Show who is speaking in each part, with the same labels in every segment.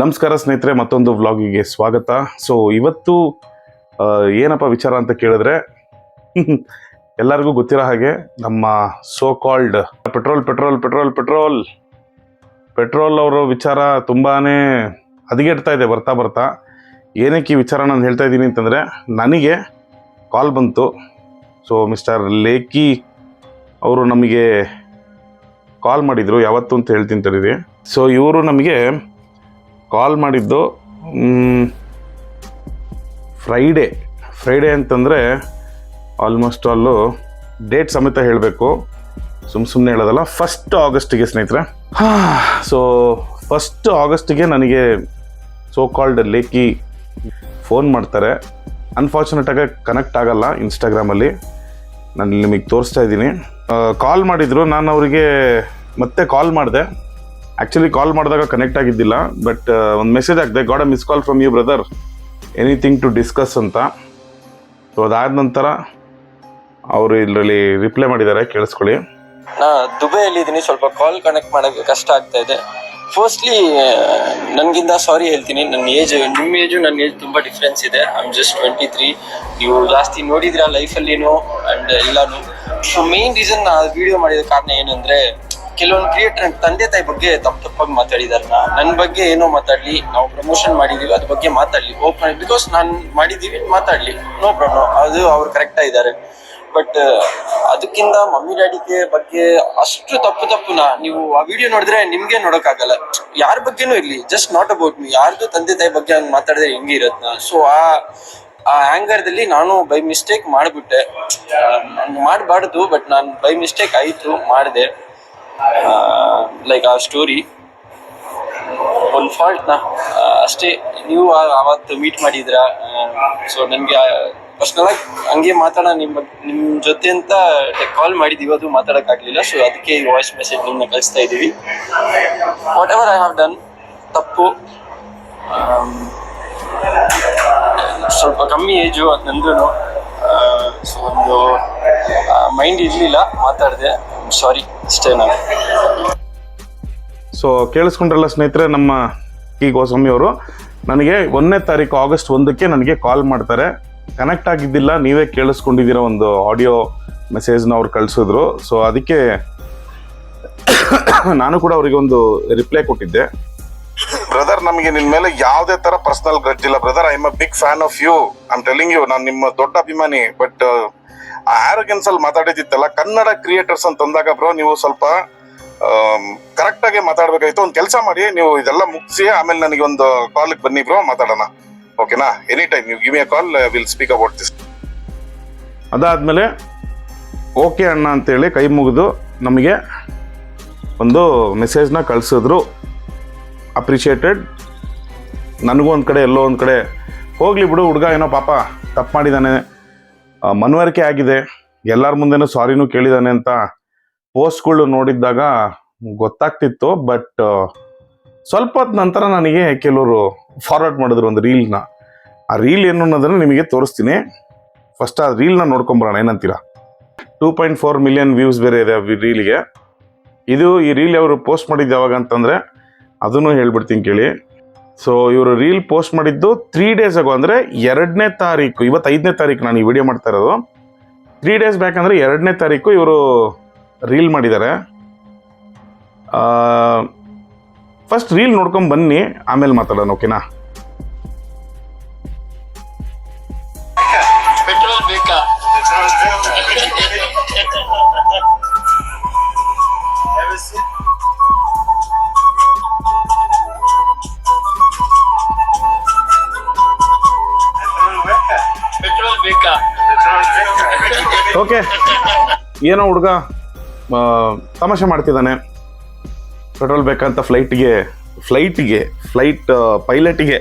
Speaker 1: ನಮಸ್ಕಾರ ಸ್ನೇಹಿತರೆ, ಮತ್ತೊಂದು ವ್ಲಾಗಿಗೆ ಸ್ವಾಗತ. ಸೊ ಇವತ್ತು ಏನಪ್ಪ ವಿಚಾರ ಅಂತ ಕೇಳಿದ್ರೆ, ಎಲ್ಲರಿಗೂ ಗೊತ್ತಿರೋ ಹಾಗೆ ನಮ್ಮ so called petrol petrol petrol petrol petrol ಅವರ ವಿಚಾರ ತುಂಬಾ ಹದಗೆಡ್ತಾ ಇದೆ, ಬರ್ತಾ ಬರ್ತಾ. ಏನಕ್ಕೆ ಈ ವಿಚಾರ ನಾನು ಹೇಳ್ತಾ ಇದ್ದೀನಿ ಅಂತಂದರೆ, ನನಗೆ ಕಾಲ್ ಬಂತು. ಸೊ ಮಿಸ್ಟರ್ ಲೇಕಿ ಅವರು ನಮಗೆ ಕಾಲ್ ಮಾಡಿದರು, ಯಾವತ್ತು ಅಂತ ಹೇಳ್ತೀನಿ ತಡೀರಿ. ಸೊ ಇವರು ನಮಗೆ ಕಾಲ್ ಮಾಡಿದ್ದು ಫ್ರೈಡೇ ಫ್ರೈಡೇ ಅಂತಂದರೆ ಆಲ್ಮೋಸ್ಟ್ ಆಲು ಡೇಟ್ ಸಮೇತ ಹೇಳಬೇಕು. ಸುಮ್ಮ ಸುಮ್ಮನೆ ಹೇಳೋದಲ್ಲ ಫಸ್ಟ್ ಆಗಸ್ಟಿಗೆ ಸ್ನೇಹಿತರೆ. ಸೊ ಫಸ್ಟ್ ಆಗಸ್ಟಿಗೆ ನನಗೆ ಸೋ ಕಾಲ್ಡ್ ಲೇಕಿ ಫೋನ್ ಮಾಡ್ತಾರೆ ಅನ್ಫಾರ್ಚುನೇಟಾಗಿ ಕನೆಕ್ಟ್ ಆಗಲ್ಲ ಇನ್ಸ್ಟಾಗ್ರಾಮಲ್ಲಿ ನಾನು ನಿಮಗೆ ತೋರಿಸ್ತಾ ಇದ್ದೀನಿ. ಕಾಲ್ ಮಾಡಿದರು, ನಾನು ಅವರಿಗೆ ಮತ್ತೆ ಕಾಲ್ ಮಾಡಿದೆ. ಆ್ಯಕ್ಚುಲಿ ಕಾಲ್ ಮಾಡಿದಾಗ ಕನೆಕ್ಟ್ ಆಗಿದ್ದಿಲ್ಲ ಬಟ್ ಒಂದು ಮೆಸೇಜ್ ಹಾಕಿದೆ god a miss call from you brother anything to discuss ಅಂತ. ಸೊ ಅದಾದ ನಂತರ ಅವರು ಇದರಲ್ಲಿ ರಿಪ್ಲೈ ಮಾಡಿದ್ದಾರೆ, ಕೇಳಿಸ್ಕೊಳ್ಳಿ.
Speaker 2: ನಾ ದುಬೈಯಲ್ಲಿ ಇದ್ದೀನಿ ಸ್ವಲ್ಪ ಕಾಲ್ ಕನೆಕ್ಟ್ ಮಾಡೋಕೆ ಕಷ್ಟ ಆಗ್ತಾ ಇದೆ. ಫಸ್ಟ್ಲಿ ನನಗಿಂತ ಸಾರಿ ಹೇಳ್ತೀನಿ. ನನ್ನ ಏಜ್ ನಿಮ್ಮ ಏಜು ನನ್ನ ಏಜ್ ತುಂಬ ಡಿಫ್ರೆನ್ಸ್ ಇದೆ. I am just twenty three ನೀವು ಜಾಸ್ತಿ ನೋಡಿದಿರ ಲೈಫಲ್ಲಿನೂ ಆ್ಯಂಡ್ ಎಲ್ಲಾನು. ಸೊ ಮೇನ್ ರೀಸನ್ ನಾ ವಿಡಿಯೋ ಮಾಡಿದ ಕಾರಣ ಏನಂದ್ರೆ ಕೆಲವೊಂದು ಕ್ರಿಯೇಟರ್ ತಂದೆ ತಾಯಿ ಬಗ್ಗೆ ತಪ್ಪು ತಪ್ಪಾಗಿ ಮಾತಾಡಿದಾರೆ ನನ್ನ ಬಗ್ಗೆ ಏನೋ ಮಾತಾಡ್ಲಿ, ನಾವು ಪ್ರಮೋಷನ್ ಮಾಡಿದೀವಿ ಅದ್ರ ಬಗ್ಗೆ ಮಾತಾಡ್ಲಿ ಓಪನ್ ಬಿಕಾಸ್ ನಾನು ಮಾಡಿದೀವಿ, ಮಾತಾಡ್ಲಿ ನೋ ಪ್ರಾಬ್ಲಮ್ ಅದು ಅವ್ರು ಕರೆಕ್ಟ್ ಆಗಿದ್ದಾರೆ ಬಟ್ ಅದಕ್ಕಿಂತ ಮಮ್ಮಿ ಡ್ಯಾಡಿಗೆ ಬಗ್ಗೆ ಅಷ್ಟು ತಪ್ಪು ತಪ್ಪುನ ನೀವು ಆ ವಿಡಿಯೋ ನೋಡಿದ್ರೆ ನಿಮ್ಗೆ ನೋಡೋಕ್ಕಾಗಲ್ಲ. ಯಾರ ಬಗ್ಗೆನೂ ಇರ್ಲಿ ಜಸ್ಟ್ ನಾಟ್ ಅಬೌಟ್ ಮೀ ಯಾರ್ದು ತಂದೆ ತಾಯಿ ಬಗ್ಗೆ ಹಂಗೆ ಮಾತಾಡಿದ್ರೆ ಹೆಂಗೆ ಇರತ್ನ? ಸೊ ಆ ಆ ಆ್ಯಂಗರ್ದಲ್ಲಿ ನಾನು ಬೈ ಮಿಸ್ಟೇಕ್ ಮಾಡಿಬಿಟ್ಟೆ. ಮಾಡಬಾರ್ದು ಬಟ್ ನಾನು ಬೈ ಮಿಸ್ಟೇಕ್ ಆಯಿತು, ಮಾಡಿದೆ. ಲೈಕ್ ಆ ಸ್ಟೋರಿ ಒಂದು ಫಾಲ್ಟ್ನ ಅಷ್ಟೇ ನೀವು ಆವತ್ತು ಮೀಟ್ ಮಾಡಿದ್ರ? ಸೊ ನನಗೆ ಪರ್ಸ್ನಲ್ ಆಗಿ ಹಂಗೆ ಮಾತಾಡೋ ನಿಮ್ಮ ನಿಮ್ಮ ಜೊತೆ ಅಂತ ಕಾಲ್ ಮಾಡಿದ್ದೀವಿ ಅದು ಮಾತಾಡೋಕ್ಕಾಗಲಿಲ್ಲ. ಸೊ ಅದಕ್ಕೆ ವಾಯ್ಸ್ ಮೆಸೇಜ್ ನಿಮ್ಮನ್ನ ಕಳಿಸ್ತಾ ಇದ್ದೀವಿ. Whatever I have done ತಪ್ಪು. ಆಮ್, ಸ್ವಲ್ಪ ಕಮ್ಮಿ ಏಜು ನಂದು ಸೊ ಒಂದು ಮೈಂಡ್ ಇರಲಿಲ್ಲ ಮಾತಾಡಿದೆ. ಸಾರಿ ಅಷ್ಟೇ ನಾನು
Speaker 1: ಸೊ ಕೇಳಿಸ್ಕೊಂಡ್ರಲ್ಲ ಸ್ನೇಹಿತರೆ, ನಮ್ಮ ಕಿ ಗೋಸ್ವಾಮಿ ಅವರು, ನನಗೆ ಒಂದನೇ ತಾರೀಕು ಆಗಸ್ಟ್ ಒಂದಕ್ಕೆ ನನಗೆ ಕಾಲ್ ಮಾಡ್ತಾರೆ. ಕನೆಕ್ಟ್ ಆಗಿದ್ದಿಲ್ಲ, ನೀವೇ ಕೇಳಿಸ್ಕೊಂಡಿದ್ದೀರೋ ಒಂದು ಆಡಿಯೋ ಮೆಸೇಜ್ನ ಅವ್ರು ಕಳಿಸಿದ್ರು. ಸೊ ಅದಕ್ಕೆ ನಾನು ಕೂಡ ಅವರಿಗೆ ಒಂದು ರಿಪ್ಲೈ ಕೊಟ್ಟಿದ್ದೆ. ಬ್ರದರ್ ನಮಗೆ ನಿಮ್ಮ ಮೇಲೆ ಯಾವುದೇ ತರ ಪರ್ಸನಲ್ ಗ್ರಜ್ ಇಲ್ಲ. Brother I am a big fan of you I'm telling you ನಾನು ನಿಮ್ಮ ದೊಡ್ಡ ಅಭಿಮಾನಿ ಬಟ್ ಆರೋಗ್ಯನ್ಸ್ ಅಲ್ಲಿ ಮಾತಾಡಿದಿತ್ತಲ್ಲ ಕನ್ನಡ ಕ್ರಿಯೇಟರ್ಸ್ ಅಂತ ಅಂದಾಗ ಬ್ರೋ ನೀವು ಸ್ವಲ್ಪ ಕರೆಕ್ಟ್ ಆಗಿ ಮಾತಾಡ್ಬೇಕಾಯ್ತು ಒಂದು ಕೆಲಸ ಮಾಡಿ ನೀವು ಇದೆಲ್ಲ ಮುಗಿಸಿ ಆಮೇಲೆ ನನಗೆ ಒಂದು ಕಾಲ್ ಬನ್ನಿ ಬ್ರೋ ಮಾತಾಡೋಣ. ಓಕೆನಾ ಎನಿ ಟೈಮ್ ನೀವು give a call will speak about this ಅದಾದ್ಮೇಲೆ ಓಕೆ ಅಣ್ಣ ಅಂತೇಳಿ ಕೈ ಮುಗಿದು ನಮಗೆ ಒಂದು ಮೆಸೇಜ್ನ ಕಳಿಸಿದ್ರು. ಅಪ್ರಿಷಿಯೇಟೆಡ್ ನನಗೂ ಒಂದು ಕಡೆ ಎಲ್ಲೋ ಒಂದು ಕಡೆ ಹೋಗಲಿ ಬಿಡು ಹುಡುಗ ಏನೋ ಪಾಪ ತಪ್ಪು ಮಾಡಿದ್ದಾನೆ ಆ, ಮನವರಿಕೆ ಆಗಿದೆ. ಎಲ್ಲರ ಮುಂದೆನೂ ಸಾರಿನೂ ಕೇಳಿದ್ದಾನೆ ಅಂತ ಪೋಸ್ಟ್ಗಳು ನೋಡಿದ್ದಾಗ ಗೊತ್ತಾಗ್ತಿತ್ತು. ಬಟ್ ಸ್ವಲ್ಪ ಹೊತ್ತು ನಂತರ ನನಗೆ ಕೆಲವರು ಫಾರ್ವರ್ಡ್ ಮಾಡಿದ್ರು ಒಂದು ರೀಲ್ನ. ಆ ರೀಲ್ ಏನು ಅನ್ನೋದನ್ನು ನಿಮಗೆ ತೋರಿಸ್ತೀನಿ. ಫಸ್ಟ್ ಆ ರೀಲ್ನ ನೋಡ್ಕೊಂಬರೋಣ, ಏನಂತೀರಾ? Two point four million views ಬೇರೆ ಇದೆ ರೀಲ್ಗೆ. ಇದು ಈ ರೀಲ್ ಅವರು ಪೋಸ್ಟ್ ಮಾಡಿದ್ದು ಯಾವಾಗ ಅಂತಂದರೆ, ಅದನ್ನು ಹೇಳ್ಬಿಡ್ತೀನಿ ಕೇಳಿ. ಸೊ ಇವರು ರೀಲ್ ಪೋಸ್ಟ್ ಮಾಡಿದ್ದು ತ್ರೀ ಡೇಸ್ ಆಗೋ ಅಂದರೆ ಎರಡನೇ ತಾರೀಕು ಇವತ್ತು ಐದನೇ ತಾರೀಕು ನಾನು ಈ ವಿಡಿಯೋ ಮಾಡ್ತಾ ಇರೋದು. ತ್ರೀ ಡೇಸ್ ಬ್ಯಾಕ್ ಅಂದರೆ ಎರಡನೇ ತಾರೀಕು ಇವರು ರೀಲ್ ಮಾಡಿದ್ದಾರೆ. ಫಸ್ಟ್ ರೀಲ್ ನೋಡ್ಕೊಂಡು ಬನ್ನಿ, ಆಮೇಲೆ ಮಾತಾಡೋಣ ಓಕೆನಾ ಓಕೆ. ಏನೋ ಹುಡುಗ ತಮಾಷೆ ಮಾಡ್ತಿದ್ದಾನೆ. ಪೆಟ್ರೋಲ್ ಬೇಕಂತ ಫ್ಲೈಟ್ಗೆ, ಫ್ಲೈಟಿಗೆ, ಫ್ಲೈಟ್ ಪೈಲಟಿಗೆ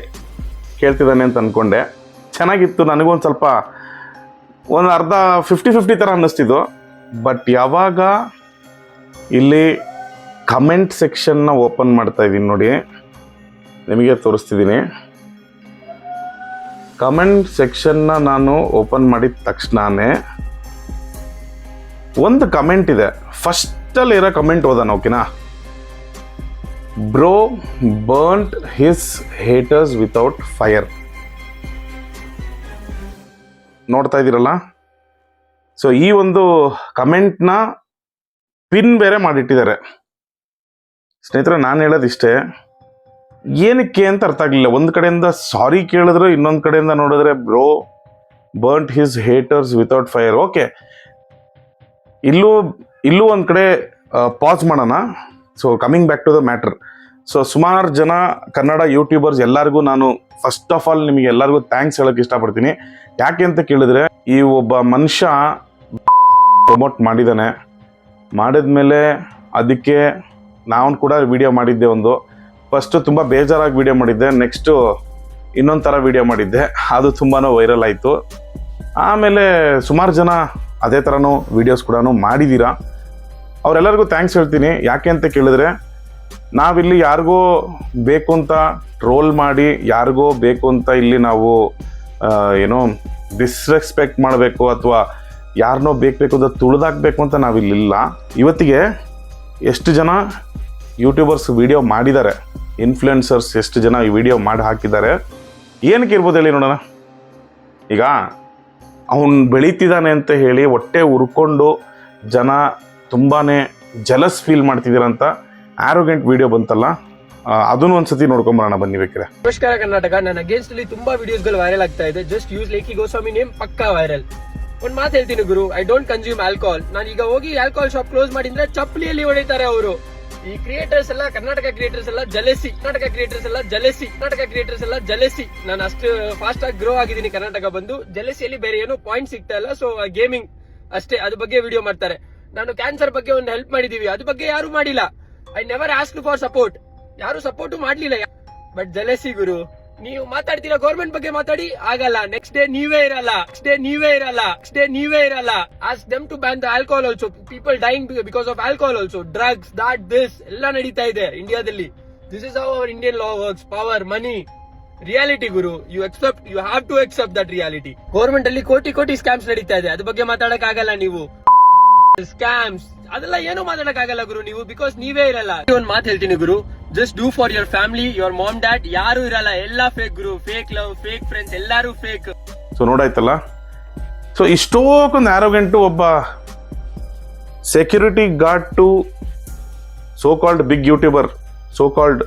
Speaker 1: ಕೇಳ್ತಿದ್ದಾನೆ ಅಂತ ಅಂದ್ಕೊಂಡೆ ಚೆನ್ನಾಗಿತ್ತು, ನನಗೊಂದು ಸ್ವಲ್ಪ ಒಂದು ಅರ್ಧ ಫಿಫ್ಟಿ ಫಿಫ್ಟಿ ಥರ ಅನ್ನಿಸ್ತಿದ್ದು ಬಟ್ ಯಾವಾಗ ಇಲ್ಲಿ ಕಮೆಂಟ್ ಸೆಕ್ಷನ್ನ ಓಪನ್ ಮಾಡ್ತಾ ಇದ್ದೀನಿ ನೋಡಿ. ನಿಮಗೆ ತೋರಿಸ್ತಿದ್ದೀನಿ. ಕಮೆಂಟ್ ಸೆಕ್ಷನ್ನ ನಾನು ಓಪನ್ ಮಾಡಿದ ತಕ್ಷಣನೇ ಒಂದು ಕಮೆಂಟ್ ಇದೆ. ಫಸ್ಟಲ್ಲಿ ಇರೋ ಕಮೆಂಟ್ ಓದೋಣ ಓಕೆನಾ bro burnt his haters without fire ನೋಡ್ತಾ ಇದ್ದೀರಲ್ಲ? ಸೊ ಈ ಒಂದು ಕಮೆಂಟ್ನ ಪಿನ್ ಬೇರೆ ಮಾಡಿಟ್ಟಿದ್ದಾರೆ. ಸ್ನೇಹಿತರೆ, ನಾನು ಹೇಳೋದಿಷ್ಟೇ ಏನಕ್ಕೆ ಅಂತ ಅರ್ಥ ಆಗಲಿಲ್ಲ. ಒಂದು ಕಡೆಯಿಂದ ಸಾರಿ ಕೇಳಿದ್ರು, ಇನ್ನೊಂದು ಕಡೆಯಿಂದ ನೋಡಿದ್ರೆ bro burnt his haters without fire okay ಇಲ್ಲೂ ಇಲ್ಲೂ ಒಂದು ಕಡೆ ಪಾಸ್ ಮಾಡೋಣ. So coming back to the matter so ಸುಮಾರು ಜನ ಕನ್ನಡ ಯೂಟ್ಯೂಬರ್ಸ್ ಎಲ್ಲರಿಗೂ ನಾನು ಫಸ್ಟ್ ಆಫ್ ಆಲ್ ನಿಮಗೆ ಎಲ್ಲರಿಗೂ ಥ್ಯಾಂಕ್ಸ್ ಹೇಳೋಕೆ ಇಷ್ಟಪಡ್ತೀನಿ. ಯಾಕೆ ಅಂತ ಕೇಳಿದ್ರೆ, ಈ ಒಬ್ಬ ಮನುಷ್ಯ ಪ್ರಮೋಟ್ ಮಾಡಿದ್ದಾನೆ ಮಾಡಿದ್ಮೇಲೆ ಅದಕ್ಕೆ ನಾವು ಕೂಡ ವಿಡಿಯೋ ಮಾಡಿದ್ದೆ ಒಂದು. ಫಸ್ಟು ತುಂಬ ಬೇಜಾರಾಗಿ ವಿಡಿಯೋ ಮಾಡಿದ್ದೆ. ನೆಕ್ಸ್ಟು ಇನ್ನೊಂದು ಥರ ವಿಡಿಯೋ ಮಾಡಿದ್ದೆ. ಅದು ತುಂಬಾ ವೈರಲ್ ಆಯಿತು. ಆಮೇಲೆ ಸುಮಾರು ಜನ ಅದೇ ಥರನೂ ವೀಡಿಯೋಸ್ ಕೂಡ ಮಾಡಿದ್ದೀರಾ ಅವರೆಲ್ಲರಿಗೂ ಥ್ಯಾಂಕ್ಸ್ ಹೇಳ್ತೀನಿ. ಯಾಕೆ ಅಂತ ಕೇಳಿದ್ರೆ, ನಾವಿಲ್ಲಿ ಯಾರಿಗೋ ಬೇಕು ಅಂತ ಟ್ರೋಲ್ ಮಾಡಿ, ಯಾರಿಗೋ ಬೇಕು ಅಂತ ಇಲ್ಲಿ ನಾವು ಏನೋ ಡಿಸ್ರೆಸ್ಪೆಕ್ಟ್ ಮಾಡಬೇಕು ಅಥವಾ ಯಾರನ್ನೋ ಬೇಕು ಬೇಕು ಅಂತ ತುಳಿದಾಕಬೇಕು ಅಂತ ನಾವಿಲ್ಲಿಲ್ಲ ಇವತ್ತಿಗೆ ಎಷ್ಟು ಜನ ಯೂಟ್ಯೂಬರ್ಸ್ ವಿಡಿಯೋ ಮಾಡಿದ್ದಾರೆ? ಇನ್ಫ್ಲುಯೆನ್ಸರ್ಸ್ ಎಷ್ಟು ಜನ ಈ ವಿಡಿಯೋ ಮಾಡಿ ಹಾಕಿದ್ದಾರೆ? ಏನಕ್ಕೆ ಇರ್ಬೋದು ಹೇಳಿ ನೋಡೋಣ. ಈಗ ಅವನು ಬೆಳೀತಿದ್ದಾನೆ ಅಂತ ಹೇಳಿ ಹೊಟ್ಟೆ ಉರ್ಕೊಂಡು ಜನ ತುಂಬಾ ಜಲಸ್ ಫೀಲ್ ಮಾಡ್ತಿದ್ದೀರಂತ ಆರೋಗ್ಯಂಟ್ ವಿಡಿಯೋ ಬಂತಲ್ಲ ಅದನ್ನು ಒಂದ್ಸತಿ ನೋಡ್ಕೊಂಬರೋಣ ಬನ್ನಿ ಬೇಕಿದ್ರೆ
Speaker 3: ನಮಸ್ಕಾರ ಕರ್ನಾಟಕ, ನನ್ನ ಅಗೇನ್ಸ್ಟ್ ಅಲ್ಲಿ ತುಂಬಾ ವಿಡಿಯೋಸ್ಗಳು ವೈರಲ್ ಆಗ್ತಾ ಇದೆ. Just use Lekhi Goswami name ಪಕ್ಕಾ ವೈರಲ್ ಒಂದ್ ಮಾತು ಹೇಳ್ತೀನಿ ಗುರು ಐ ಡೋಂಟ್ ಕನ್ಸ್ಯೂಮ್ ಆಲ್ಕೋಹಾಲ್ ನಾನು ಈಗ ಹೋಗಿ ಆಲ್ಕೋಹಾಲ್ ಶಾಪ್ ಕ್ಲೋಸ್ ಮಾಡಿದ್ರೆ ಚಪ್ಪಲಿಯಲ್ಲಿ ಹೊಡಿತಾರೆ ಅವರು. ಈ ಕ್ರಿಯೇಟರ್ಸ್ ಎಲ್ಲ, ಕರ್ನಾಟಕ ಕ್ರಿಯೇಟರ್ಸ್ ಎಲ್ಲ ಜಲಸಿ ಕರ್ನಾಟಕ ಕ್ರಿಯೇಟರ್ಸ್ ಎಲ್ಲ ಜಲಸಿ ಕರ್ನಾಟಕ ಕ್ರಿಯೇಟರ್ಸ್ ಎಲ್ಲ ಜಲಸಿ ನಾನು ಅಷ್ಟು ಫಾಸ್ಟ್ ಆಗಿ ಗ್ರೋ ಆಗಿದ್ದೀನಿ ಕರ್ನಾಟಕ ಬಂದು. ಜಲೆಸಿಯಲ್ಲಿ ಬೇರೆ ಏನು ಪಾಯಿಂಟ್ ಸಿಗ್ತಾ ಇಲ್ಲ. ಸೊ ಗೇಮಿಂಗ್ ಅಷ್ಟೇ, ಅದ್ರ ಬಗ್ಗೆ ವಿಡಿಯೋ ಮಾಡ್ತಾರೆ. ನಾನು ಕ್ಯಾನ್ಸರ್ ಬಗ್ಗೆ ಒಂದು ಹೆಲ್ಪ್ ಮಾಡಿದೀವಿ. ಅದ್ರ ಬಗ್ಗೆ ಯಾರು ಮಾಡಿಲ್ಲ. I never ask for support ಯಾರು ಸಪೋರ್ಟ್ ಮಾಡ್ಲಿಲ್ಲ. ಬಟ್ ಜಲಸಿ ಗುರು. ನೀವು ಮಾತಾಡ್ತೀರಾ ಗೌರ್ಮೆಂಟ್ ಬಗ್ಗೆ ಮಾತಾಡಿ? ಆಗಲ್ಲ. ನೆಕ್ಸ್ಟ್ ಡೇ ನೀವೇ ಇರಲ್ಲ. ನೆಕ್ಸ್ಟ್ ಡೇ ನೀವೇ ಇರಲ್ಲ. ನೆಕ್ಸ್ಟ್ ಡೇ ನೀವೇ ಇರಲ್ಲ. Ask them to ban the alcohol also people dying because of alcohol also drugs that this ಎಲ್ಲ ನಡೀತಾ ಇದೆ ಇಂಡಿಯಾದಲ್ಲಿ this is our Indian law works power money reality Guru you accept you have to accept that reality government ಅಲ್ಲಿ ಕೋಟಿ ಕೋಟಿ scams ನಡೀತಾ ಇದೆ. ಅದ್ರ ಬಗ್ಗೆ ಮಾತಾಡಕ್ ಆಗಲ್ಲ ನೀವು. ಸ್ಕ್ಯಾಮ್ಸ್ ಅದೆಲ್ಲ ಏನು ಮಾತಾಡಕ್ ಆಗಲ್ಲ ಗುರು ನೀವು ಬಿಕಾಸ್ ನೀವೇ ಇರಲ್ಲ. ಒಂದ್ ಮಾತು ಹೇಳ್ತೀನಿ ಗುರು just do for your family your mom dad ಯಾರು ಇರಲ್ಲ. ಎಲ್ಲ ಫೇಕ್ ಗುರು ಫೇಕ್ ಲವ್ ಫೇಕ್ ಫ್ರೆಂಡ್ಸ್ ಎಲ್ಲಾರು ಫೇಕ್
Speaker 1: ಸೊ ನೋಡಾಯ್ತಲ್ಲ ಸೊ ಇಷ್ಟೊಂದು ಆರೋಗೆಂಟು ಒಬ್ಬ security guard to so called big YouTuber so called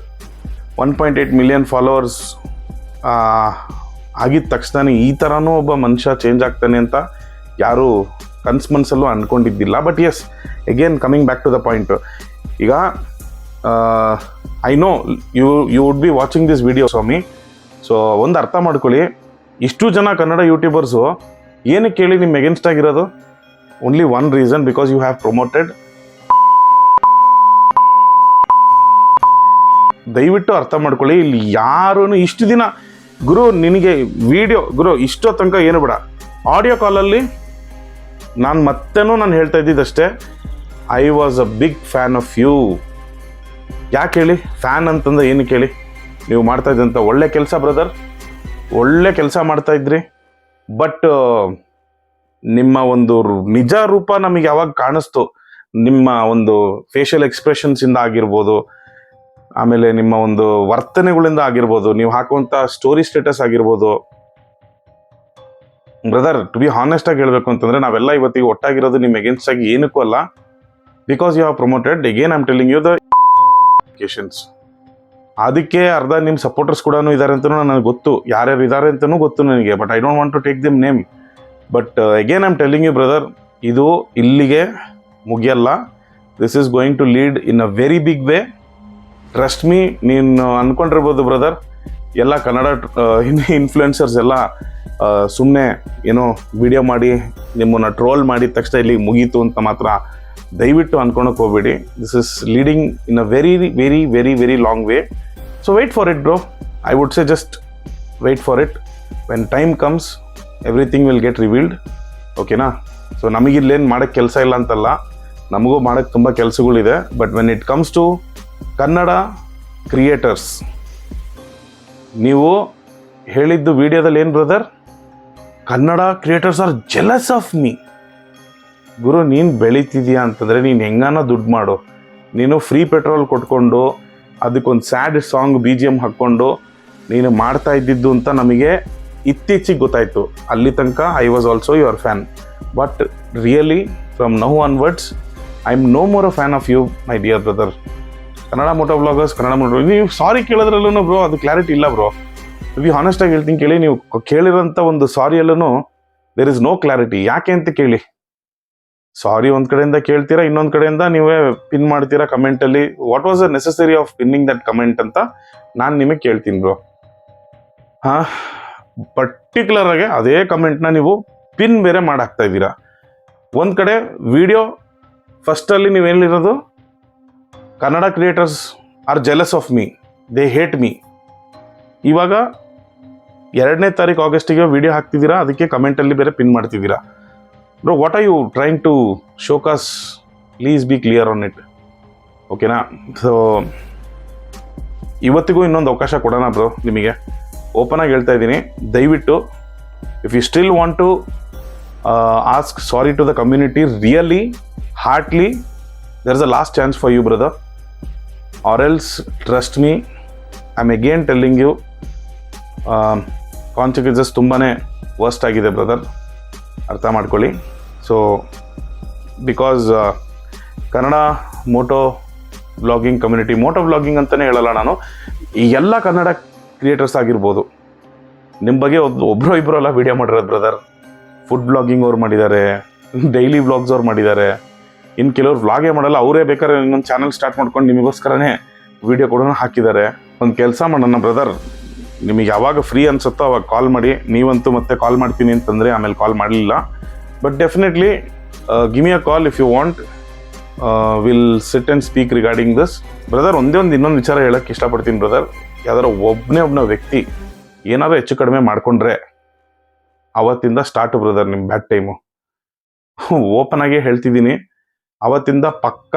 Speaker 1: one point eight million followers ಆಗಿದ ತಕ್ಷಣ ಈ ಥರನೂ ಒಬ್ಬ ಮನುಷ್ಯ ಚೇಂಜ್ ಆಗ್ತಾನೆ ಅಂತ ಯಾರು ಕನ್ಸ್ ಮನಸ್ಸಲ್ಲೂ ಅಂದ್ಕೊಂಡಿದ್ದಿಲ್ಲ but yes again coming back to the point ಈಗ I know you you would be watching this video Swami so ಒಂದು ಅರ್ಥ ಮಾಡ್ಕೊಳ್ಳಿ. ಇಷ್ಟು ಜನ ಕನ್ನಡ ಯೂಟ್ಯೂಬರ್ಸು ಏನಕ್ಕೆ ಕೇಳಿ ನಿಮ್ಮ ಎಗೇನ್ಸ್ಟ್ ಆಗಿರೋದು? Only one reason because you have promoted ದಯವಿಟ್ಟು ಅರ್ಥ ಮಾಡ್ಕೊಳ್ಳಿ, ಇಲ್ಲಿ ಯಾರೂ ಇಷ್ಟು ದಿನ, ಗುರು, ನಿನಗೆ ವಿಡಿಯೋ ಗುರು, ಇಷ್ಟೋ ತನಕ ಏನು ಬೇಡ. ಆಡಿಯೋ ಕಾಲಲ್ಲಿ ನಾನು ಮತ್ತೆನೂ ನಾನು ಹೇಳ್ತಾ ಇದ್ದಿದ್ದಷ್ಟೇ I was a big fan of you ಯಾಕೆ ಹೇಳಿ? ಫ್ಯಾನ್ ಅಂತಂದ್ರೆ ಏನು ಕೇಳಿ? ನೀವು ಮಾಡ್ತಾ ಇದ್ದಂಥ ಒಳ್ಳೆ ಕೆಲಸ ಬ್ರದರ್ ಒಳ್ಳೆ ಕೆಲಸ ಮಾಡ್ತಾ ಇದ್ರಿ. ಬಟ್ ನಿಮ್ಮ ಒಂದು ನಿಜ ರೂಪ ನಮಗೆ ಯಾವಾಗ ಕಾಣಿಸ್ತು? ನಿಮ್ಮ ಒಂದು ಫೇಶಿಯಲ್ ಎಕ್ಸ್ಪ್ರೆಷನ್ಸಿಂದ ಆಗಿರ್ಬೋದು, ಆಮೇಲೆ ನಿಮ್ಮ ಒಂದು ವರ್ತನೆಗಳಿಂದ ಆಗಿರ್ಬೋದು, ನೀವು ಹಾಕುವಂಥ ಸ್ಟೋರಿ ಸ್ಟೇಟಸ್ ಆಗಿರ್ಬೋದು ಬ್ರದರ್ ಟು ಬಿ ಹಾನೆಸ್ಟ್ ಆಗಿ ಹೇಳಬೇಕು ಅಂತಂದ್ರೆ ನಾವೆಲ್ಲ ಇವತ್ತಿಗೆ ಒಟ್ಟಾಗಿರೋದು ನಿಮ್ಮ ಎಗೇನ್ಸ್ಟ್ ಆಗಿ ಏನಕ್ಕೂ ಅಲ್ಲ. Because you have promoted again I'm telling you the ಅದಕ್ಕೆ ಅರ್ಧ ನಿಮ್ಮ ಸಪೋರ್ಟರ್ಸ್ ಕೂಡ ಇದ್ದಾರೆ ಅಂತಲೂ ನನಗೆ ಗೊತ್ತು. ಯಾರ್ಯಾರು ಇದ್ದಾರೆ ಅಂತಲೂ ಗೊತ್ತು ನನಗೆ but I don't want to take them name but again I'm telling you brother ಇದು ಇಲ್ಲಿಗೆ ಮುಗಿಯಲ್ಲ. This is going to lead in a very big way trust me ನೀನು ಅನ್ಕೊಂಡಿರ್ಬೋದು ಬ್ರದರ್ ಎಲ್ಲ ಕನ್ನಡ ಇನ್ಫ್ಲುಯೆನ್ಸರ್ಸ್ ಎಲ್ಲ ಸುಮ್ಮನೆ ಏನೋ ವಿಡಿಯೋ ಮಾಡಿ, ನಿಮ್ಮನ್ನು ಟ್ರೋಲ್ ಮಾಡಿದ ತಕ್ಷಣ ಇಲ್ಲಿ ಮುಗೀತು ಅಂತ ಮಾತ್ರ ದಯವಿಟ್ಟು ಅಂದ್ಕೊಳಕ್ಕೆ ಹೋಗ್ಬೇಡಿ. This is leading in a very very very very long way so wait for it bro I would say just wait for it when time comes everything will get revealed ಓಕೆನಾ ಸೊ ನಮಗಿಲ್ಲೇನು ಮಾಡೋಕ್ಕೆ ಕೆಲಸ ಇಲ್ಲ ಅಂತಲ್ಲ. ನಮಗೂ ಮಾಡೋಕ್ಕೆ ತುಂಬ ಕೆಲಸಗಳಿದೆ. But when it comes to Kannada creators ನೀವು ಹೇಳಿದ್ದು ವಿಡಿಯೋದಲ್ಲಿ ಏನು brother Kannada creators are jealous of me ಗುರು, ನೀನು ಬೆಳೀತಿದ್ಯಾ ಅಂತಂದರೆ ನೀನು ಹೆಂಗಾನ ದುಡ್ಡು ಮಾಡು. ನೀನು ಫ್ರೀ ಪೆಟ್ರೋಲ್ ಕೊಟ್ಕೊಂಡು, ಅದಕ್ಕೊಂದು sad song B G M ಹಾಕ್ಕೊಂಡು ನೀನು ಮಾಡ್ತಾ ಇದ್ದಿದ್ದು ಅಂತ ನಮಗೆ ಇತ್ತೀಚೆಗೆ ಗೊತ್ತಾಯಿತು. ಅಲ್ಲಿ ತನಕ I was also your fan but really from now onwards I am no more a fan of you my dear brother Kannada moto bloggers Kannada moto ನೀವು ಸಾರಿ ಕೇಳೋದ್ರಲ್ಲೂ ಬ್ರೋ ಅದು ಕ್ಲಾರಿಟಿ ಇಲ್ಲ ಬ್ರೋ ನೀವು ಹಾನೆಸ್ಟ್ ಆಗಿ ಹೇಳ್ತೀನಿ ಕೇಳಿ, ನೀವು ಕೇಳಿರೋಂಥ ಒಂದು ಸಾರಿಯಲ್ಲೂ ದೇರ್ ಇಸ್ ನೋ ಕ್ಲಾರಿಟಿ ಯಾಕೆ ಅಂತ ಕೇಳಿ. ಸಾರಿ ಒಂದು ಕಡೆಯಿಂದ ಕೇಳ್ತೀರಾ, ಇನ್ನೊಂದು ಕಡೆಯಿಂದ ನೀವೇ ಪಿನ್ ಮಾಡ್ತೀರಾ ಕಮೆಂಟಲ್ಲಿ what was the necessary of pinning that comment ಅಂತ ನಾನು ನಿಮಗೆ ಕೇಳ್ತೀನಿ ಬ್ರೋ ಹಾಂ ಪರ್ಟಿಕ್ಯುಲರ್ ಆಗಿ ಅದೇ ಕಮೆಂಟ್ನ ನೀವು ಪಿನ್ ಬೇರೆ ಮಾಡಾಕ್ತಾ ಇದ್ದೀರಾ. ಒಂದು ಕಡೆ ವಿಡಿಯೋ ಫಸ್ಟಲ್ಲಿ ನೀವೇನಿರೋದು Kannada creators are jealous of me they hate me ಇವಾಗ ಎರಡನೇ ತಾರೀಕು ಆಗಸ್ಟಿಗೆ ವಿಡಿಯೋ ಹಾಕ್ತಿದ್ದೀರಾ? ಅದಕ್ಕೆ ಕಮೆಂಟಲ್ಲಿ ಬೇರೆ ಪಿನ್ ಮಾಡ್ತಿದ್ದೀರಾ? Bro what are you trying to showcase please be clear on it ಓಕೆನಾ ಸೊ ಇವತ್ತಿಗೂ ಇನ್ನೊಂದು ಅವಕಾಶ ಕೊಡೋಣ ಬ್ರೋ ನಿಮಗೆ. ಓಪನ್ ಆಗಿ ಹೇಳ್ತಾ ಇದ್ದೀನಿ. ದಯವಿಟ್ಟು if you still want to ask sorry to the community really heartly there is a last chance for you brother or else trust me I again telling you consequences ತುಂಬಾ worst ಆಗಿದೆ brother ಅರ್ಥ ಮಾಡ್ಕೊಳ್ಳಿ. So because Kannada moto blogging community moto blogging ಅಂತಲೇ ಹೇಳಲ್ಲ ನಾನು. ಈ ಎಲ್ಲ Kannada creators ಆಗಿರ್ಬೋದು. ನಿಮ್ಮ ಬಗ್ಗೆ ಒಬ್ ಒಬ್ಬರು ಇಬ್ಬರು ಎಲ್ಲ ವೀಡಿಯೋ ಮಾಡಿರೋದು ಬ್ರದರ್ ಫುಡ್ ಬ್ಲಾಗಿಂಗ್ ಅವ್ರು ಮಾಡಿದ್ದಾರೆ. ಡೈಲಿ ವ್ಲಾಗ್ಸ್ ಅವ್ರು ಮಾಡಿದ್ದಾರೆ. ಇನ್ನು ಕೆಲವರು ವ್ಲಾಗೇ ಮಾಡಲ್ಲ, ಅವರೇ ಬೇಕಾದ್ರೆ ಇನ್ನೊಂದು ಚಾನಲ್ ಸ್ಟಾರ್ಟ್ ಮಾಡ್ಕೊಂಡು ನಿಮಗೋಸ್ಕರನೇ ವಿಡಿಯೋ ಕೂಡ ಹಾಕಿದ್ದಾರೆ. ಒಂದು ಕೆಲಸ ಮಾಡೋಣ ಬ್ರದರ್ ನಿಮಗೆ ಯಾವಾಗ ಫ್ರೀ ಅನ್ಸುತ್ತೋ ಅವಾಗ ಕಾಲ್ ಮಾಡಿ. ನೀವಂತೂ ಮತ್ತೆ ಕಾಲ್ ಮಾಡ್ತೀನಿ ಅಂತಂದರೆ ಆಮೇಲೆ ಕಾಲ್ ಮಾಡಲಿಲ್ಲ. But definitely gimme a call if you want will sit and speak regarding this brother ಒಂದೇ ಒಂದು ಇನ್ನೊಂದು ವಿಚಾರ ಹೇಳೋಕ್ಕೆ ಇಷ್ಟಪಡ್ತೀನಿ ಬ್ರದರ್ ಯಾವ್ದಾರ ಒಬ್ಬನೇ ಒಬ್ಬನ ವ್ಯಕ್ತಿ ಏನಾದರೂ ಹೆಚ್ಚು ಕಡಿಮೆ ಮಾಡಿಕೊಂಡ್ರೆ ಅವತ್ತಿಂದ ಸ್ಟಾರ್ಟ್ ಬ್ರದರ್ ನಿಮ್ಮ ಬ್ಯಾಡ್ ಟೈಮು ಓಪನ್ ಆಗೇ ಹೇಳ್ತಿದ್ದೀನಿ. ಅವತ್ತಿಂದ ಪಕ್ಕ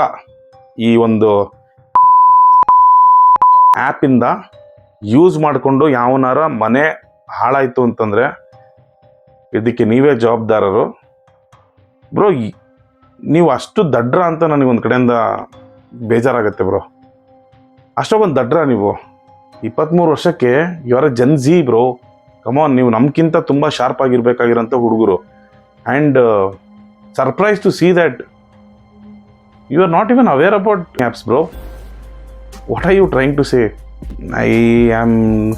Speaker 1: ಈ ಒಂದು ಆ್ಯಪಿಂದ ಯೂಸ್ ಮಾಡಿಕೊಂಡು ಯಾವನಾರ ಮನೆ ಹಾಳಾಯಿತು ಅಂತಂದರೆ ಇದಕ್ಕೆ ನೀವೇ ಜವಾಬ್ದಾರರು. ಬ್ರೋ ನೀವು ಅಷ್ಟು ದಡ್ರ ಅಂತ ನನಗೆ ಒಂದು ಕಡೆಯಿಂದ ಬೇಜಾರಾಗತ್ತೆ ಬ್ರೋ. ಅಷ್ಟೊಂದು ದಡ್ರ ನೀವು. ಇಪ್ಪತ್ತ್ಮೂರು ವರ್ಷಕ್ಕೆ ಇವರ ಜನ್ಜಿ ಬ್ರೋ. ಕಮಾನ್ ನೀವು ನಮ್ಗಿಂತ ತುಂಬ ಶಾರ್ಪ್ ಆಗಿರಬೇಕಾಗಿರೋಂಥ ಹುಡುಗರು. And surprise to see that you are not even aware about apps bro what are you trying to say I am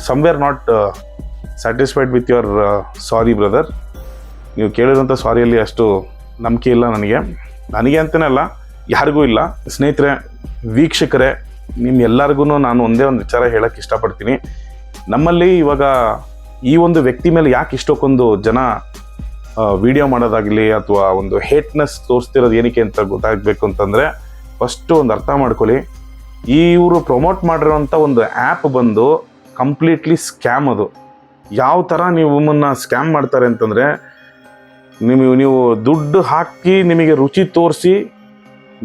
Speaker 1: somewhere not satisfied with your sorry brother ನೀವು ಕೇಳಿರೋಂಥ ಸಾರಿಯಲ್ಲಿ ಅಷ್ಟು ನಂಬಿಕೆ ಇಲ್ಲ ನನಗೆ. ನನಗೆ ಅಂತಲೇ ಅಲ್ಲ, ಯಾರಿಗೂ ಇಲ್ಲ. ಸ್ನೇಹಿತರೆ, ವೀಕ್ಷಕರೇ ನಿಮ್ಮ ಎಲ್ಲರಿಗೂ ನಾನು ಒಂದೇ ಒಂದು ವಿಚಾರ ಹೇಳೋಕ್ಕೆ ಇಷ್ಟಪಡ್ತೀನಿ. ನಮ್ಮಲ್ಲಿ ಇವಾಗ ಈ ಒಂದು ವ್ಯಕ್ತಿ ಮೇಲೆ ಯಾಕೆ ಇಷ್ಟಕ್ಕೊಂದು ಜನ ವಿಡಿಯೋ ಮಾಡೋದಾಗಲಿ ಅಥವಾ ಒಂದು ಹೇಟ್ನೆಸ್ ತೋರಿಸ್ತಿರೋದು ಏನಕ್ಕೆ ಅಂತ ಗೊತ್ತಾಗಬೇಕು ಅಂತಂದರೆ ಫಸ್ಟು ಒಂದು ಅರ್ಥ ಮಾಡ್ಕೊಳ್ಳಿ. ಈ ಇವರು ಪ್ರಮೋಟ್ ಮಾಡಿರೋಂಥ ಒಂದು ಆ್ಯಪ್ ಬಂದು ಕಂಪ್ಲೀಟ್ಲಿ ಸ್ಕ್ಯಾಮ್ ಅದು. ಯಾವ ಥರ ನೀವು ನಿಮ್ಮನ್ನು ಸ್ಕ್ಯಾಮ್ ಮಾಡ್ತಾರೆ ಅಂತಂದರೆ ನೀವು ನೀವು ದುಡ್ಡು ಹಾಕಿ ನಿಮಗೆ ರುಚಿ ತೋರಿಸಿ,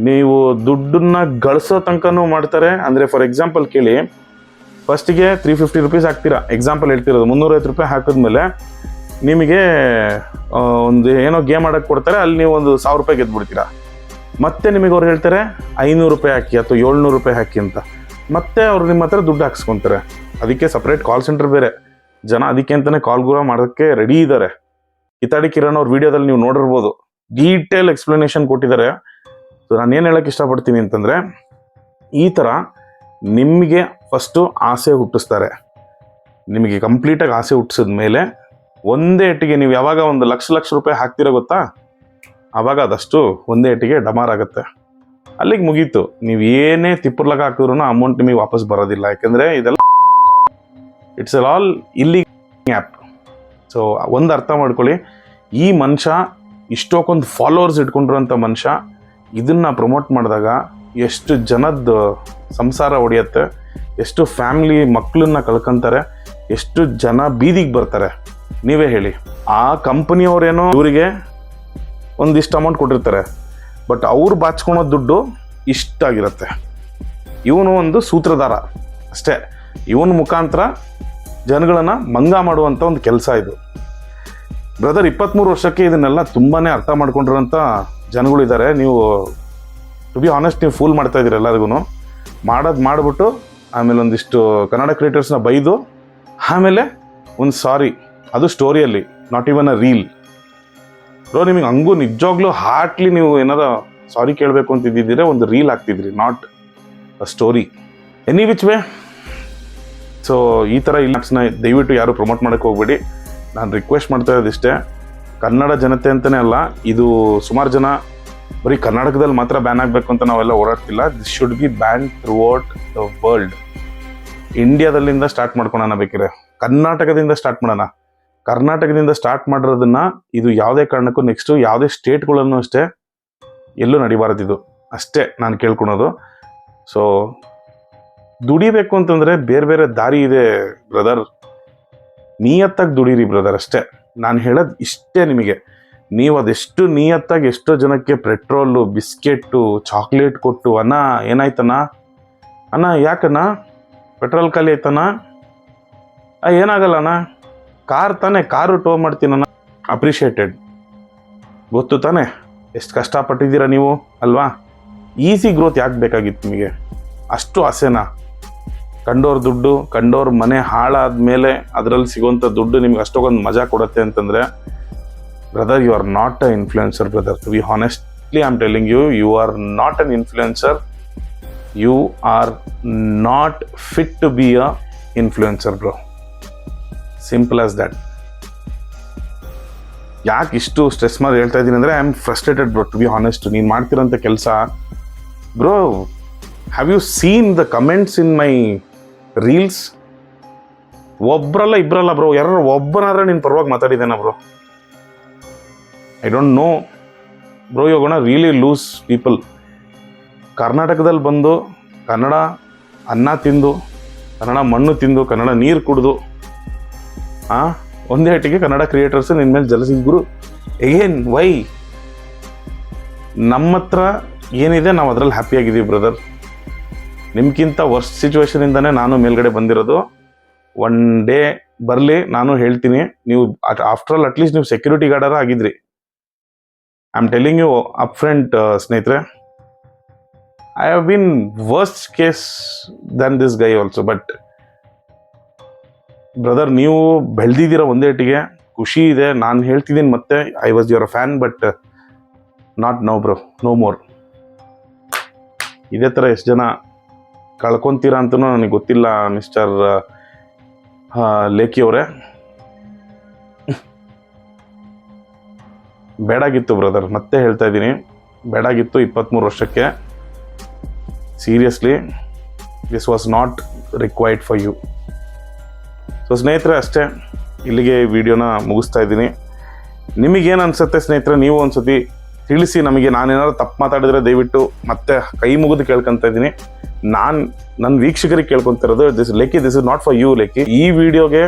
Speaker 1: ನೀವು ದುಡ್ಡನ್ನ ಗಳಿಸೋ ತನಕನೂ ಮಾಡ್ತಾರೆ. ಅಂದರೆ ಫಾರ್ ಎಕ್ಸಾಂಪಲ್ ಕೇಳಿ ಫಸ್ಟಿಗೆ ತ್ರೀ ಫಿಫ್ಟಿ ರುಪೀಸ್ ಹಾಕ್ತೀರಾ? ಎಕ್ಸಾಂಪಲ್ ಹೇಳ್ತಿರೋದು, ಮುನ್ನೂರೈವತ್ತು ರೂಪಾಯಿ ಹಾಕಿದ್ಮೇಲೆ ನಿಮಗೆ ಒಂದು ಏನೋ ಗೇಮ್ ಆಡೋಕ್ಕೆ ಕೊಡ್ತಾರೆ, ಅಲ್ಲಿ ನೀವು ಒಂದು ಸಾವಿರ ರೂಪಾಯಿ ಗೆದ್ಬಿಡ್ತೀರಾ. ಮತ್ತೆ ನಿಮಗೆ ಅವ್ರು ಹೇಳ್ತಾರೆ, ಐನೂರು ರೂಪಾಯಿ ಹಾಕಿ ಅಥವಾ ಏಳ್ನೂರು ರೂಪಾಯಿ ಹಾಕಿ ಅಂತ. ಮತ್ತೆ ಅವ್ರು ನಿಮ್ಮ ಹತ್ರ ದುಡ್ಡು ಹಾಕ್ಸ್ಕೊತಾರೆ. ಅದಕ್ಕೆ ಸಪ್ರೇಟ್ ಕಾಲ್ ಸೆಂಟರ್ ಬೇರೆ. ಜನ ಅದಕ್ಕೆ ಅಂತಲೇ ಕಾಲ್ ಕೂಡ ಮಾಡೋಕ್ಕೆ ರೆಡಿ ಇದ್ದಾರೆ ಕಿತಾಡಿ ಕಿರಣ್ ಅವ್ರ ವಿಡಿಯೋದಲ್ಲಿ ನೀವು ನೋಡಿರ್ಬೋದು. ಡೀಟೇಲ್ ಎಕ್ಸ್ಪ್ಲನೇಷನ್ ಕೊಟ್ಟಿದ್ದಾರೆ. ನಾನು ಏನು ಹೇಳಕ್ಕೆ ಇಷ್ಟಪಡ್ತೀನಿ ಅಂತಂದರೆ, ಈ ಥರ ನಿಮಗೆ ಫಸ್ಟು ಆಸೆ ಹುಟ್ಟಿಸ್ತಾರೆ. ನಿಮಗೆ ಕಂಪ್ಲೀಟಾಗಿ ಆಸೆ ಹುಟ್ಟಿಸಿದ ಮೇಲೆ ಒಂದೇ ಏಟಿಗೆ ನೀವು ಯಾವಾಗ ಒಂದು ಲಕ್ಷ ಲಕ್ಷ ರೂಪಾಯಿ ಹಾಕ್ತಿರೋ ಗೊತ್ತಾ? ಆವಾಗ ಅದಷ್ಟು ಒಂದೇ ಏಟಿಗೆ ಡಮಾರ್ ಆಗುತ್ತೆ. ಅಲ್ಲಿಗೆ ಮುಗೀತು. ನೀವು ಏನೇ ತಿಪ್ಪರ್ಲಗ ಹಾಕಿದ್ರು ಅಮೌಂಟ್ ನಿಮಗೆ ವಾಪಸ್ ಬರೋದಿಲ್ಲ. ಯಾಕೆಂದರೆ ಇದೆಲ್ಲ ಇಟ್ಸ್ ಆಲ್ ಇಲ್ಲಿ ಆ್ಯಪ್ ಸೊ ಒಂದು ಅರ್ಥ ಮಾಡ್ಕೊಳ್ಳಿ. ಈ ಮನುಷ್ಯ ಇಷ್ಟೊಕ್ಕೊಂದು ಫಾಲೋವರ್ಸ್ ಇಟ್ಕೊಂಡಿರೋಂಥ ಮನುಷ್ಯ ಇದನ್ನು ಪ್ರಮೋಟ್ ಮಾಡಿದಾಗ ಎಷ್ಟು ಜನದ ಸಂಸಾರ ಹೊಡೆಯುತ್ತೆ ಎಷ್ಟು ಫ್ಯಾಮ್ಲಿ ಮಕ್ಕಳನ್ನ ಕಳ್ಕೊಂತಾರೆ, ಎಷ್ಟು ಜನ ಬೀದಿಗೆ ಬರ್ತಾರೆ. ನೀವೇ ಹೇಳಿ. ಆ ಕಂಪ್ನಿಯವ್ರೇನೋ ಇವರಿಗೆ ಒಂದಿಷ್ಟು ಅಮೌಂಟ್ ಕೊಟ್ಟಿರ್ತಾರೆ. ಬಟ್ ಅವ್ರು ಬಾಚ್ಕೊಳೋ ದುಡ್ಡು ಇಷ್ಟಾಗಿರುತ್ತೆ. ಇವನು ಒಂದು ಸೂತ್ರಧಾರ ಅಷ್ಟೇ. ಇವನ ಮುಖಾಂತರ ಜನಗಳನ್ನು ಮಂಗ ಮಾಡುವಂಥ ಒಂದು ಕೆಲಸ ಇದು. ಬ್ರದರ್ ಇಪ್ಪತ್ತ್ಮೂರು ವರ್ಷಕ್ಕೆ ಇದನ್ನೆಲ್ಲ ತುಂಬಾ ಅರ್ಥ ಮಾಡ್ಕೊಂಡಿರೋಂಥ ಜನಗಳಿದ್ದಾರೆ ನೀವು ಟು ಬಿ ಆನೆಸ್ಟ್ ನೀವು ಫೂಲ್ ಮಾಡ್ತಾ ಇದ್ದೀರಿ ಎಲ್ಲರಿಗೂ ಮಾಡೋದು ಮಾಡಿಬಿಟ್ಟು ಆಮೇಲೆ ಒಂದಿಷ್ಟು ಕನ್ನಡ ಕ್ರಿಯೇಟರ್ಸ್ನ ಬೈದು, ಆಮೇಲೆ ಒಂದು ಸಾರಿ ಅದು ಸ್ಟೋರಿಯಲ್ಲಿ not even a reel bro, ನಿಮಗೆ ಹಂಗೂ ನಿಜವಾಗ್ಲೂ ಹಾರ್ಟ್ಲಿ ನೀವು ಏನಾರ ಸಾರಿ ಕೇಳಬೇಕು ಅಂತ ಇದ್ದಿದ್ರೆ ಒಂದು reel ಆಗ್ತಿದ್ರಿ not a story any which way so ಈ ಥರ ಇಲ್ಲಾಕ್ಸ್ನ ದಯವಿಟ್ಟು ಯಾರು ಪ್ರಮೋಟ್ ಮಾಡೋಕ್ಕೆ ಹೋಗ್ಬೇಡಿ. ನಾನು ರಿಕ್ವೆಸ್ಟ್ ಮಾಡ್ತಾ ಇರೋದಿಷ್ಟೇ ಕನ್ನಡ ಜನತೆ ಅಂತಲೇ ಅಲ್ಲ, ಇದು ಸುಮಾರು ಜನ ಬರೀ ಕರ್ನಾಟಕದಲ್ಲಿ ಮಾತ್ರ ಬ್ಯಾನ್ ಆಗಬೇಕು ಅಂತ ನಾವೆಲ್ಲ ಓಡಾಡ್ತಿಲ್ಲ. This should be ban throughout the world ಇಂಡಿಯಾದಲ್ಲಿಂದ start ಮಾಡ್ಕೊಳೋಣ ಬೇಕಿದ್ರೆ, ಕರ್ನಾಟಕದಿಂದ ಸ್ಟಾರ್ಟ್ ಮಾಡೋಣ. ಕರ್ನಾಟಕದಿಂದ ಸ್ಟಾರ್ಟ್ ಮಾಡಿರೋದನ್ನ ಇದು ಯಾವುದೇ ಕಾರಣಕ್ಕೂ ನೆಕ್ಸ್ಟು ಯಾವುದೇ ಸ್ಟೇಟ್ಗಳನ್ನು ಅಷ್ಟೇ ಎಲ್ಲೂ ನಡಿಬಾರದಿದು. ಅಷ್ಟೇ ನಾನು ಕೇಳ್ಕೊಳೋದು. ಸೊ ದುಡಿಬೇಕು ಅಂತಂದರೆ ಬೇರೆ ಬೇರೆ ದಾರಿ ಇದೆ ಬ್ರದರ್ ನಿಯತ್ತಾಗಿ ದುಡೀರಿ ಬ್ರದರ್ ಅಷ್ಟೇ. ನಾನು ಹೇಳೋದು ಇಷ್ಟೇ ನಿಮಗೆ. ನೀವು ಅದೆಷ್ಟು ನಿಯತ್ತಾಗಿ ಎಷ್ಟೋ ಜನಕ್ಕೆ ಪೆಟ್ರೋಲು ಬಿಸ್ಕೆಟ್ಟು ಚಾಕ್ಲೇಟ್ ಕೊಟ್ಟು, ಅಣ್ಣ, ಏನಾಯ್ತಣ್ಣ? ಅಣ್ಣ, ಯಾಕಣ್ಣ? ಪೆಟ್ರೋಲ್ ಖಾಲಿ ಆಯ್ತಣ್ಣ? ಏನಾಗಲ್ಲ ಅಣ್ಣ. ಕಾರ್ ತಾನೇ, ಕಾರು ಟೋ ಮಾಡ್ತೀನ ಅಪ್ರಿಷಿಯೇಟೆಡ್ ಗೊತ್ತು ತಾನೇ? ಎಷ್ಟು ಕಷ್ಟಪಟ್ಟಿದ್ದೀರಾ ನೀವು, ಅಲ್ವಾ? ಈಸಿ ಗ್ರೋತ್ ಯಾಕೆ ಬೇಕಾಗಿತ್ತು ನಿಮಗೆ? ಅಷ್ಟು ಆಸೆನಾ? ಕಂಡೋರ್ ದುಡ್ಡು, ಕಂಡೋರ್ ಮನೆ ಹಾಳಾದ ಮೇಲೆ ಅದರಲ್ಲಿ ಸಿಗುವಂಥ ದುಡ್ಡು ನಿಮ್ಗೆ ಅಷ್ಟೊಂದು ಮಜಾ ಕೊಡುತ್ತೆ ಅಂತಂದರೆ brother you are not a influencer brother to be honestly I am telling you you are not an influencer you are not fit to be a influencer bro simple as that ಯಾಕೆ ಇಷ್ಟು stress ಮಾಡಿ ಹೇಳ್ತಾ ಇದ್ದೀನಿ ಅಂದರೆ I am frustrated bro to be honest ನೀನು ಮಾಡ್ತಿರೋಂಥ ಕೆಲಸ bro have you seen the comments in my reels ಒಬ್ಬರಲ್ಲ ಇಬ್ಬರಲ್ಲ ಬ್ರೋ ಯಾರು ಒಬ್ಬನಾದ್ರೆ ನೀನು ಪರವಾಗಿ ಮಾತಾಡಿದ್ದೇನ bro I don't know bro you gonna really lose people ಕರ್ನಾಟಕದಲ್ಲಿ ಬಂದು, ಕನ್ನಡ ಅನ್ನ ತಿಂದು, ಕನ್ನಡ ಮಣ್ಣು ತಿಂದು, ಕನ್ನಡ ನೀರು ಕುಡಿದು ಆ? ಒಂದೇ ಹಟ್ಟಿಗೆ ಕನ್ನಡ ಕ್ರಿಯೇಟರ್ಸ್ ನಿನ್ನ ಮೇಲೆ ಜಲಸಿ ಗುರು. ಏನ್ ವೈ ನಮ್ಮ ಹತ್ರ ಏನಿದೆ, ನಾವು ಅದರಲ್ಲಿ ಹ್ಯಾಪಿಯಾಗಿದ್ದೀವಿ ಬ್ರದರ್ ನಿಮ್ಗಿಂತ ವರ್ಸ್ಟ್ ಸಿಚುವೇಶನಿಂದನೇ ನಾನು ಮೇಲ್ಗಡೆ ಬಂದಿರೋದು. ಒನ್ ಡೇ ಬರಲಿ, ನಾನು ಹೇಳ್ತೀನಿ, ನೀವು ಆಫ್ಟರ್ ಆಲ್ ಅಟ್ಲೀಸ್ಟ್ ನೀವು ಸೆಕ್ಯೂರಿಟಿ ಗಾರ್ಡರ ಆಗಿದ್ರಿ. I am telling you up front ಸ್ನೇಹಿತರೆ I have been worst case than this guy also but brother ನೀವು ಬೆಳೆದಿದ್ದೀರ ಒಂದೇ ಒಟ್ಟಿಗೆ ಖುಷಿ ಇದೆ. ನಾನು ಹೇಳ್ತಿದ್ದೀನಿ ಮತ್ತೆ. I was your fan but not no bro no more ಇದೇ ಥರ ಎಷ್ಟು ಜನ ಕಳ್ಕೊತೀರಾ ಅಂತಲೂ ನನಗೆ ಗೊತ್ತಿಲ್ಲ ಮಿಸ್ಟರ್ ಲೇಖಿ ಅವರೇ. ಬೇಡಾಗಿತ್ತು ಬ್ರದರ್ ಮತ್ತೆ ಹೇಳ್ತಾ ಇದ್ದೀನಿ. ಬೇಡಾಗಿತ್ತು ಇಪ್ಪತ್ತ್ಮೂರು ವರ್ಷಕ್ಕೆ. Seriously this was not required for you so ಸ್ನೇಹಿತರೆ, ಅಷ್ಟೇ ಇಲ್ಲಿಗೆ ವಿಡಿಯೋನ ಮುಗಿಸ್ತಾ ಇದ್ದೀನಿ. ನಿಮಗೇನು ಅನ್ಸುತ್ತೆ ಸ್ನೇಹಿತರೆ? ನೀವು ಒಂದ್ಸತಿ ತಿಳಿಸಿ ನಮಗೆ. ನಾನೇನಾದ್ರು ತಪ್ಪು ಮಾತಾಡಿದ್ರೆ ದಯವಿಟ್ಟು ಮತ್ತೆ ಕೈ ಮುಗಿದು ಕೇಳ್ಕೊಂತ ಇದ್ದೀನಿ. ನಾನು ನನ್ನ ವೀಕ್ಷಕರಿಗೆ ಕೇಳ್ಕೊತಿರೋದು this Leki this is not for you Leki ಈ ವಿಡಿಯೋಗೆ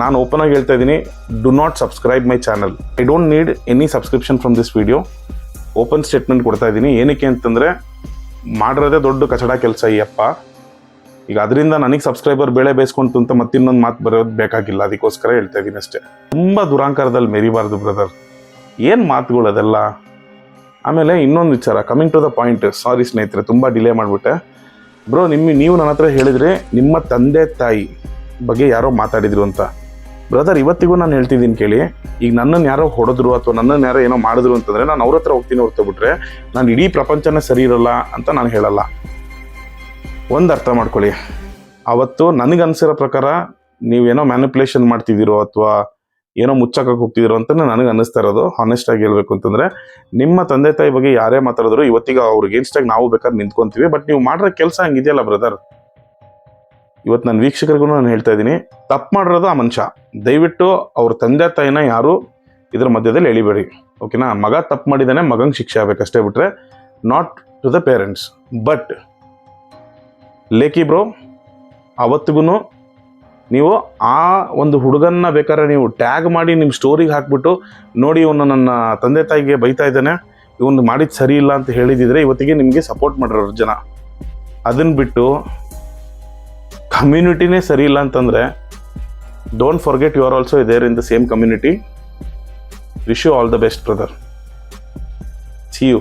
Speaker 1: ನಾನು ಓಪನ್ ಆಗಿ ಹೇಳ್ತಾ ಇದ್ದೀನಿ do not subscribe my channel I don't need any subscription from this video open statement ಕೊಡ್ತಾ ಇದ್ದೀನಿ. ಏನಕ್ಕೆ ಅಂತಂದರೆ, ಮಾಡಿರೋದೇ ದೊಡ್ಡ ಕಚಡ ಕೆಲಸ ಈ ಅಪ್ಪ. ಈಗ ಅದರಿಂದ ನನಗೆ ಸಬ್ಸ್ಕ್ರೈಬರ್ ಬೆಳೆ ಬೇಯಿಸ್ಕೊಂತು ಅಂತ ಮತ್ತಿನ್ನೊಂದು ಮಾತು ಬರೋದು ಬೇಕಾಗಿಲ್ಲ. ಅದಕ್ಕೋಸ್ಕರ ಹೇಳ್ತಾ ಇದ್ದೀನಿ ಅಷ್ಟೇ. ತುಂಬ ದುರಾಂಕಾರದಲ್ಲಿ ಮೆರಿಬಾರ್ದು ಬ್ರದರ್ ಏನು ಮಾತುಗಳು ಅದೆಲ್ಲ? ಆಮೇಲೆ ಇನ್ನೊಂದು ವಿಚಾರ. Coming to the point sorry ಸ್ನೇಹಿತರೆ, ತುಂಬ ಡಿಲೇ ಮಾಡಿಬಿಟ್ಟೆ. ಬ್ರೋ ನಿಮ್ಮ ನೀವು ನನ್ನ ಹತ್ರ ಹೇಳಿದರೆ ನಿಮ್ಮ ತಂದೆ, ತಾಯಿ ಬಗ್ಗೆ ಯಾರೋ ಮಾತಾಡಿದ್ರು ಅಂತ. ಬ್ರದರ್ ಇವತ್ತಿಗೂ ನಾನು ಹೇಳ್ತಿದ್ದೀನಿ ಕೇಳಿ. ಈಗ ನನ್ನನ್ನು ಯಾರೋ ಹೊಡೆದ್ರು ಅಥವಾ ನನ್ನನ್ನು ಯಾರೋ ಏನೋ ಮಾಡಿದ್ರು ಅಂತಂದರೆ ನಾನು ಅವ್ರ ಹತ್ರ ಹೋಗ್ತೀನಿ ಹೊರತು ಬಿಟ್ರೆ ನಾನು ಇಡೀ ಪ್ರಪಂಚನೇ ಸರಿ ಇರಲ್ಲ ಅಂತ ನಾನು ಹೇಳಲ್ಲ. ಒಂದು ಅರ್ಥ ಮಾಡ್ಕೊಳ್ಳಿ. ಅವತ್ತು ನನಗೆ ಅನ್ಸಿರೋ ಪ್ರಕಾರ ನೀವೇನೋ ಮ್ಯಾನಿಪುಲೇಷನ್ ಮಾಡ್ತಿದ್ದೀರೋ ಅಥವಾ ಏನೋ ಮುಚ್ಚಕ್ಕೆ ಹೋಗ್ತಿದ್ದೀರೋ ಅಂತಲೇ ನನಗೆ ಅನ್ನಿಸ್ತಾ ಇರೋದು ಆಗಿ ಹೇಳಬೇಕು ಅಂತಂದರೆ, ನಿಮ್ಮ ತಂದೆ ತಾಯಿ ಬಗ್ಗೆ ಯಾರೇ ಮಾತಾಡಿದ್ರು ಇವತ್ತಿಗೆ ಅವ್ರಿಗೆ ಆಗಿ ನಾವು ಬೇಕಾದ್ರೆ ನಿಂತ್ಕೊಂತೀವಿ. ಬಟ್ ನೀವು ಮಾಡಿರೋ ಕೆಲಸ ಹಂಗಿದೆಯಲ್ಲ ಬ್ರದರ್ ಇವತ್ತು ನನ್ನ ವೀಕ್ಷಕರಿಗೂ ನಾನು ಹೇಳ್ತಾ ಇದ್ದೀನಿ, ತಪ್ಪು ಮಾಡಿರೋದು ಆ ಮನುಷ್ಯ. ದಯವಿಟ್ಟು ಅವ್ರ ತಂದೆ ತಾಯಿನ ಯಾರು ಇದ್ರ ಮಧ್ಯದಲ್ಲಿ ಎಳಿಬೇಡಿ. ಓಕೆನಾ ಮಗ ತಪ್ಪು ಮಾಡಿದ್ದಾನೆ, ಮಗಂಗೆ ಶಿಕ್ಷೆ ಆಗಬೇಕಷ್ಟೇ ಬಿಟ್ಟರೆ not to the parents but Leki bro ಅವತ್ತಿಗೂ ನೀವು ಆ ಒಂದು ಹುಡುಗನ್ನ ಬೇಕಾದ್ರೆ ನೀವು ಟ್ಯಾಗ್ ಮಾಡಿ ನಿಮ್ಮ ಸ್ಟೋರಿಗೆ ಹಾಕ್ಬಿಟ್ಟು ನೋಡಿ ಇವನು ನನ್ನ ತಂದೆ ತಾಯಿಗೆ ಬೈತಾ ಇದ್ದಾನೆ. ಇವನು ಮಾಡಿದ್ದು ಸರಿ ಇಲ್ಲ ಅಂತ ಹೇಳಿದಿದ್ರೆ ಇವತ್ತಿಗೆ ನಿಮಗೆ ಸಪೋರ್ಟ್ ಮಾಡಿರೋರು ಜನ ಅದನ್ನು ಬಿಟ್ಟು ಕಮ್ಯುನಿಟಿನೇ ಸರಿ ಇಲ್ಲ ಅಂತಂದರೆ don't forget you are also there in the same community wish you all the best brother see you